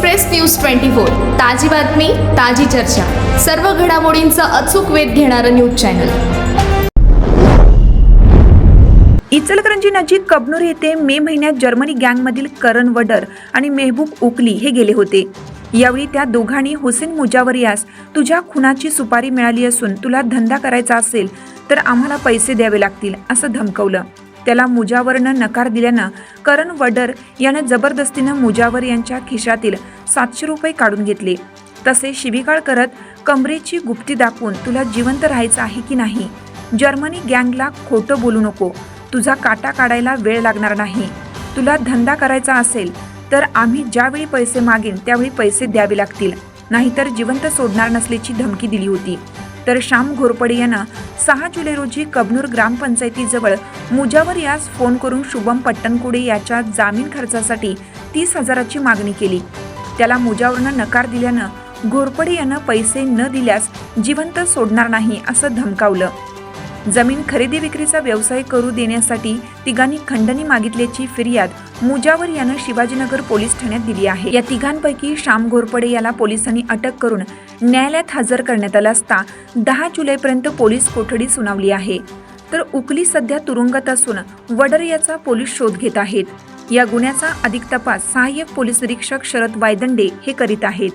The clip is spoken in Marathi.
एक्सप्रेस न्यूज ट्वेंटी फोर ताजी बातमी ताजी चर्चा. सर्व घडामोडींचा अचूक वेध घेणारं न्यूज चॅनल. इचलकरंजी नजीक कबनूर येथे मे महिन्यात जर्मनी गँगमधील करण वडर आणि मेहबूब उकली हे गेले होते. यावेळी त्या दोघांनी हुसेन मुजावर यास तुझ्या खुनाची सुपारी मिळाली असून तुला धंदा करायचा असेल तर आम्हाला पैसे द्यावे लागतील असं धमकवलं. त्याला मुजावरनं नकार दिल्यानं करण वडर यानं जबरदस्तीनं मुजावर यांच्या खिशातील सातशे रुपये काढून घेतले. तसे शिबिकाळ करत कमरेची गुप्ती दाखवून तुला जिवंत राहायचं आहे की नाही? जर्मनी गँगला खोटं बोलू नको. तुझा काटा काढायला वेळ लागणार नाही. तुला धंदा करायचा असेल तर आम्ही ज्यावेळी पैसे मागेन त्यावेळी पैसे द्यावे लागतील. नाहीतर जिवंत सोडणार नसल्याची धमकी दिली होती. तर श्याम घोरपडे यानं सहा जुलै रोजी कबनूर ग्रामपंचायतीजवळ मुजावर यास फोन करून शुभम पट्टणकुडे याच्या जामीन खर्चासाठी तीस हजाराची मागणी केली. त्याला मुजावरनं नकार दिल्यानं घोरपडे यानं पैसे न दिल्यास जिवंत सोडणार नाही असं धमकावलं. जमीन खरेदी विक्रीचा व्यवसाय करू देण्यासाठी तिघांनी खंडणी मागितल्याची फिर्याद मुजावर यानं शिवाजीनगर पोलीस ठाण्यात दिली आहे. या तिघांपैकी श्याम घोरपडे याला पोलिसांनी अटक करून न्यायालयात हजर करण्यात आला असता दहा जुलैपर्यंत पोलीस कोठडी सुनावली आहे. तर उकली सध्या तुरुंगात असून वडर याचा पोलीस शोध घेत आहेत. या गुन्ह्याचा अधिक तपास सहाय्यक पोलीस निरीक्षक शरद वायदंडे हे करीत आहेत.